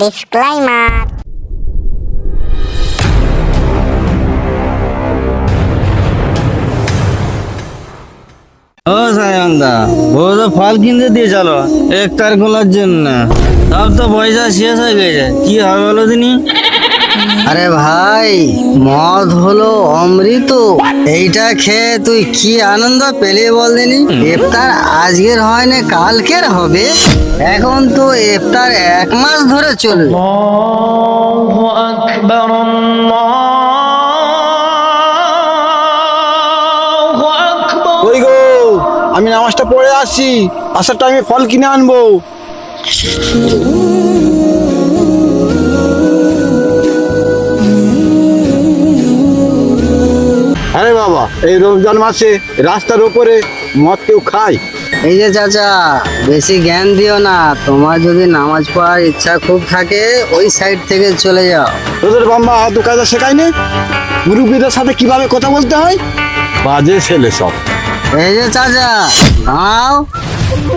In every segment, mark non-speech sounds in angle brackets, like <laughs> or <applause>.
Disclaimer. ও সায়ন্দা ও তো ফল কিনতে দিয়ে চলো একটার খোলার জন্য। সব তো পয়সা শেষ হয়ে গেছে। কি হবে বলো দিনি আরে ভাই মদ হলো অমৃত। এইটা খেয়ে তুই কি আনন্দ পেলে বল দিনি ইফতার আজকের হয় না কালকের হবে। এখন তো ইফতার এক মাস ধরে চলবে। ওই গো? আমি নামাজটা পড়ে আসছি আসার টাইমে ফল কিনে আনব। বাবা এই রমজান মাসে রাস্তার ওপরে মদ কেউ খায়? এই যে চাচা বেশি জ্ঞান দিও না। তোমার যদি নামাজ পড়ার ইচ্ছা খুব থাকে ওই সাইড থেকে চলে যাও। তোদের বাম্মা দু কাজা শেখায়নি? মুরব্বীদের সাথে কীভাবে কথা বলতে হয়? বাজে ছেলে সব। এই যে চাচা দাঁড়াও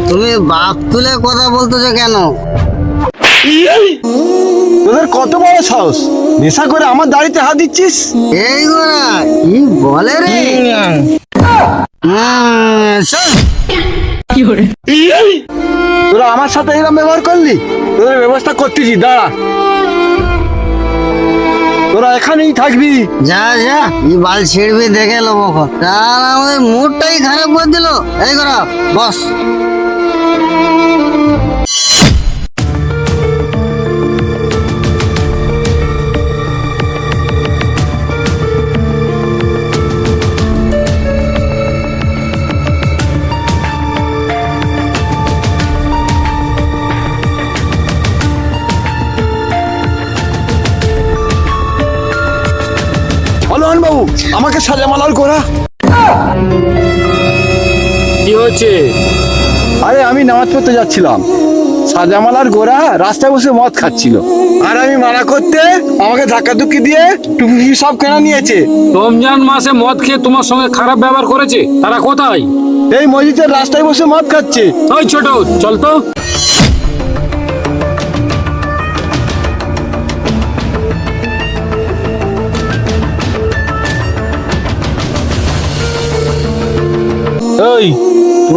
তুমি বাপ তুলে কথা বলতেছো কেন? তোদের কত বড় সাহস? নেশা করে আমার দাড়িতে হাত দিচ্ছিস? এই গোরা কি বলে রে? তোরা আমার সাথে এরকম ব্যবহার করলি? তোদের ব্যবস্থা করতেছি দাঁড়া। তোরা এখানেই থাকবি। যা যা এই বাল ছিড়বি দেখে খন। তার আমাদের মুডটাই খারাপ করে দিল। এই গোরা বস। হলুন বাবু আমাকে সাজামালার করা কি হচ্ছে আরে আমি নামাজ পড়তে যাচ্ছিলাম। সাজামালার গোরা রাস্তায় বসে মদ খাচ্ছিল। আর আমি মানা করতে আমাকে ধাক্কা ধুক্কি দিয়ে টুপি সব কেনা নিয়েছে। রমজান মাসে মদ খেয়ে তোমার সঙ্গে খারাপ ব্যবহার করেছে? তারা কোথায়? এই মসজিদের রাস্তায় বসে মদ খাচ্ছে। ওই ছোট চল তো।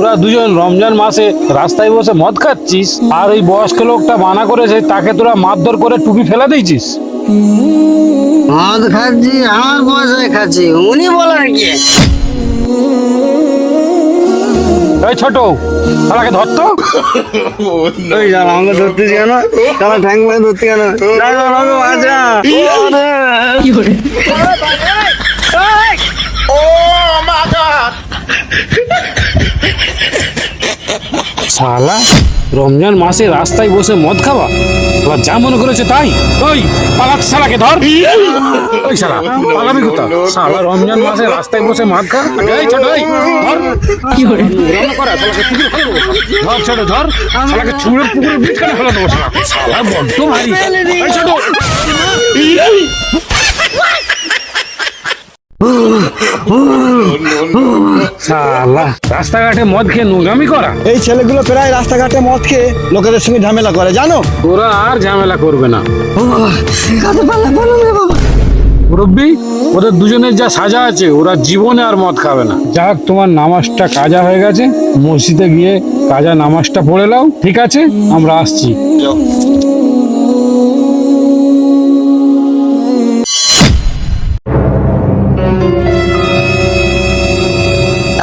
তোরা দুজন রমজান মাসে রাস্তায় বসে মদ খাচ্ছিস আর ওই বয়স্ক লোকটা মানা করেছে তাকে তোরা মারধর করে টুপি ফেলে দিয়েছিস মদ খাচ্ছি আমার পয়সায় খাচ্ছি উনি বলার কি এই ছোট ওই আমাকে ধরতে কেন তারা ঠ্যাং মেরে ধরতে কেন না, না, আমাকে বাঁচা। শালা রমজান মাসে রাস্তায় বসে মদ খাওয়া? এবার যা মনে করেছে তাই? ওই পালাক শালাকে ধর। ওই শালা পালাবি কোথা শালা রমজান মাসে রাস্তায় বসে মদ খা। এই ছোট এই ধর। কি করে ধর ছোট ধর। শালাকে ছুঁড়ে পুকুরে বিটকানে ফেলে দেবো শালা। শালা বড্ড মারি। এই ছোট। শালা রাস্তাঘাটে মদ খেয়ে নোংরামি করা? এই ছেলেগুলো প্রায় রাস্তাঘাটে মদ খেয়ে লোকেদের সঙ্গে ঝামেলা করে জানো? ওরা আর ঝামেলা করবে না। মুরব্বী ওদের দুজনের যা সাজা আছে ওরা জীবনে আর মদ খাবে না। যাক তোমার নামাজটা কাজা হয়ে গেছে। মসজিদে গিয়ে কাজা নামাজটা পড়ে নাও ঠিক আছে? আমরা আসছি।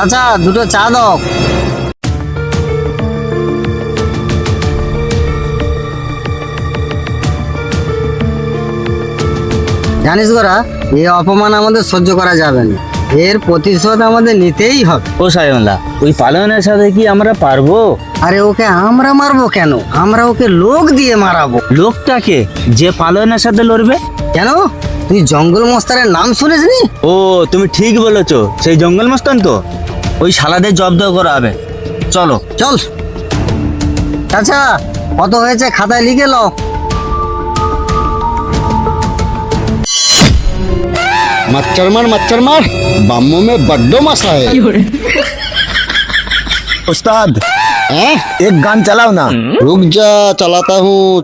চাচা দুটো চা দাও। জানিস গোরা এই অপমান আমাদের সহ্য করা যাবে না। এর প্রতিশোধ আমাদের নিতেই হবে। ও সায়নদা ওই পালনের সাথে কি আমরা পারব? আরে ওকে আমরা মারবো কেন? আমরা ওকে লোক দিয়ে মারাবো। লোকটাকে যে পালনের সাথে লড়বে? কেন? তুই জঙ্গল মস্তারের নাম শুনিসনি ও তুমি ঠিক বলেছ। সেই জঙ্গল মস্তান তো? ওই শালাদের জব্দ করা হবে চলো চল চাচা কত হয়েছে খাতায় লিখে লো मच्छर मार मच्छर मार बम्बों में बड्डो मसा है उस्ताद हैं? एक गान चलाओ ना रुक जा चलाता हूँ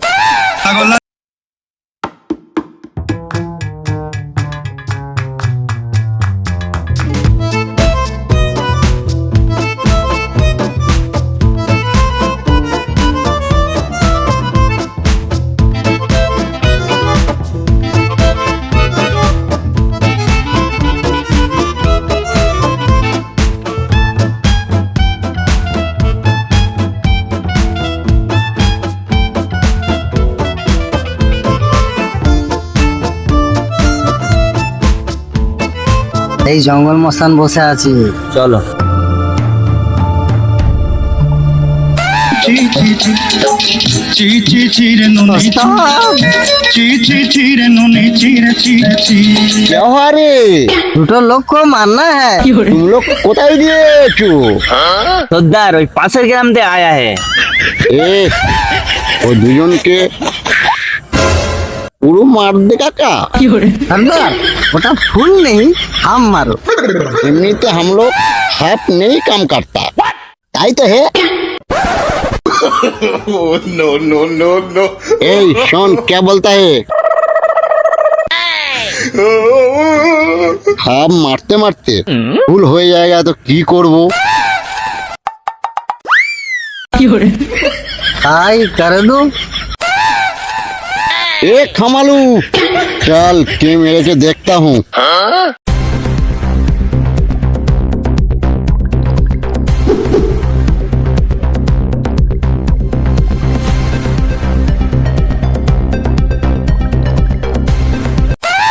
এই জঙ্গল মস্তান বসে আছি। চলো। ব্যবহারে। দুটো লোক মাননা হ্যাঁ তুম লোক কোথায় দিয়েছ? সর্দার ওই পাশের গ্রাম দিয়ে আয়া হ্যাঁ ও দুজনকে পুরো মার কাকা। সর্দার ওটা ফুল নেই হাম মারো। এমনিতে হাম হাফ নেই কাম করতা তাই তো হে। এই শোন কে বলতা হে? হাম মারতে মারতে। ভুল হয়ে যায় তো কি করব? কি করে? দো এ খামালু চল কে মেরেছে দেখতা हूँ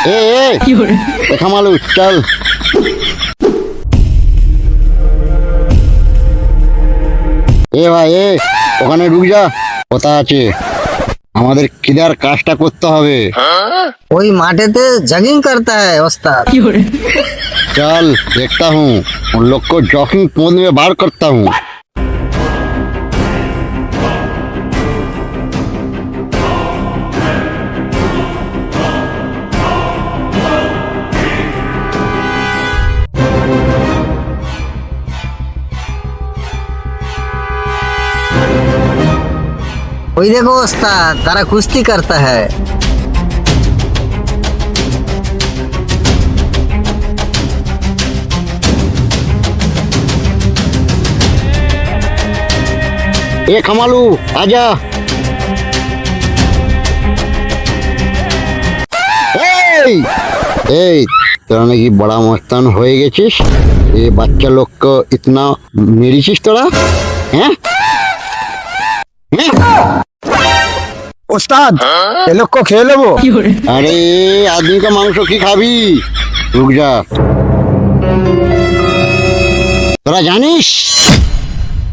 এ এ এ খামালু চল। এ ভাই এ ওখানে ঢুক যা কথা আছে। আমাদের কিদার কাজটা করতে হবে ওই মাঠেতে জগিং করতা হ্যায় ওস্তাদ चल देखता हूँ उन लोग को जॉकिंग पोज में बाहर करता हूँ ওই দেখো ওস্তাদ তারা কুস্তি করতা হ্যায় ए खमालू आजा এই এই তোরা নাকি বড়া মস্তান হয়ে গেছিস এ বাচ্চা লোককে ইতনা মেরেছিস তোরা হ্যাঁ হ্যাঁ? उस्ताद ये लोग को खेल वो अरे आदमी का मांस की खाबी रुक जा তোরা জানিস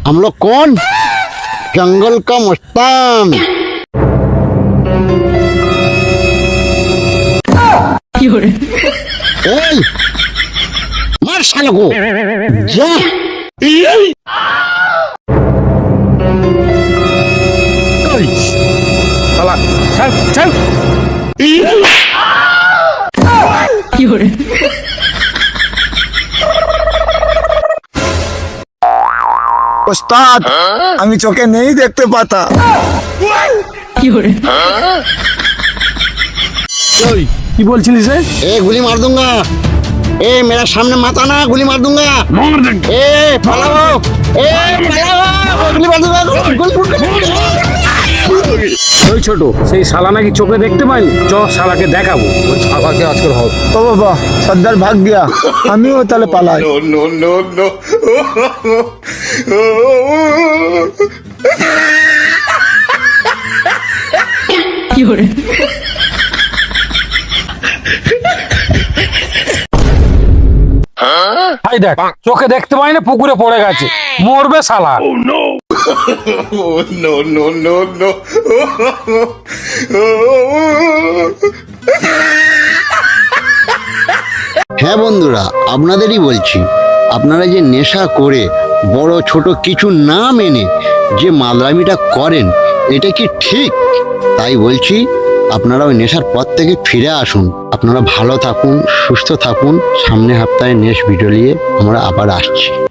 हम लोग कौन जंगल का मस्तान এই মার শালকো ছাড় ছাড় কি হরে আমি চোখে নেই দেখতে পাতা। কি বলছিলি সে এ গুলি মার দুঙ্গা। এ মেরা সামনে মাথা না গুলি মার দুঙ্গা। এ পালাও। এ পালাও। গুলি মার দুঙ্গা গুলি ওই ছোট সেই শালা নাকি চোখে দেখতে পাইনি? চ শালাকে দেখাবো। শালাকে আজকে ও বাবা সর্দার ভাগ গিয়া আমিও তাহলে পালাই। ভাই দেখ চোখে দেখতে পাই না পুকুরে পড়ে গেছে। মরবে শালা। <laughs> হ্যাঁ বন্ধুরা, আপনাদেরই বলছি, আপনারা যে নেশা করে বড় ছোট কিছু না মেনে যে মাদলামিটা করেন, এটা কি ঠিক? তাই বলছি, আপনারা ওই নেশার পর থেকে ফিরে আসুন। আপনারা ভালো থাকুন, সুস্থ থাকুন। সামনে সপ্তাহে নেক্সট ভিডিও নিয়ে আমরা আবার আসছি।